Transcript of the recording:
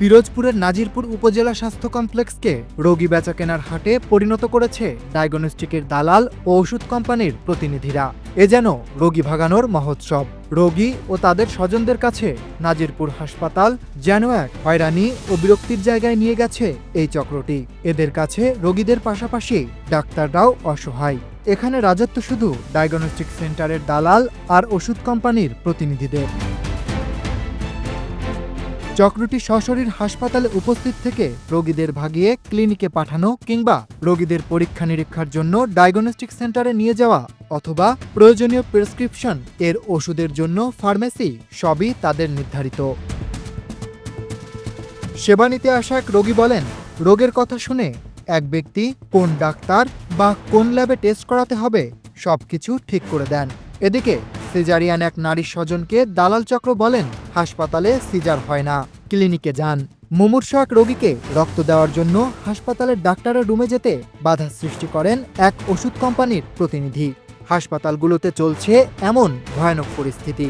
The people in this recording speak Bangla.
পিরোজপুরের নাজিরপুর উপজেলা স্বাস্থ্য কমপ্লেক্সকে রোগী বেচাকেনার হাটে পরিণত করেছে ডায়াগনস্টিকের দালাল ও ওষুধ কোম্পানির প্রতিনিধিরা। এ যেন রোগী ভাগানোর মহোৎসব। রোগী ও তাদের স্বজনদের কাছে নাজিরপুর হাসপাতাল যেন এক হয়রানি ও বিরক্তির জায়গায় নিয়ে গেছে এই চক্রটি। এদের কাছে রোগীদের পাশাপাশি ডাক্তাররাও অসহায়। এখানে রাজত্ব শুধু ডায়াগনস্টিক সেন্টারের দালাল আর ওষুধ কোম্পানির প্রতিনিধিদের। চক্রটি সশরীর হাসপাতালে উপস্থিত থেকে রোগীদের ভাগিয়ে ক্লিনিকে পাঠানো কিংবা রোগীদের পরীক্ষা নিরীক্ষার জন্য ডায়াগনস্টিক সেন্টারে নিয়ে যাওয়া অথবা প্রয়োজনীয় প্রেসক্রিপশন এর ওষুধের জন্য ফার্মেসি সবই তাদের নির্ধারিত। সেবা নিতে আসা এক রোগী বলেন, রোগের কথা শুনে এক ব্যক্তি কোন ডাক্তার বা কোন ল্যাবে টেস্ট করাতে হবে সবকিছু ঠিক করে দেন। এদিকে সিজারিয়ান এক নারীর স্বজনকে দালাল চক্র বলেন, হাসপাতালে সিজার হয় না। ক্লিনিকে যান। মুমূর্ষ এক রোগীকে রক্ত দেওয়ার জন্য হাসপাতালের ডাক্তারের রুমে যেতে বাধা সৃষ্টি করেন এক ওষুধ কোম্পানির প্রতিনিধি। হাসপাতালগুলোতে চলছে এমন ভয়ানক পরিস্থিতি।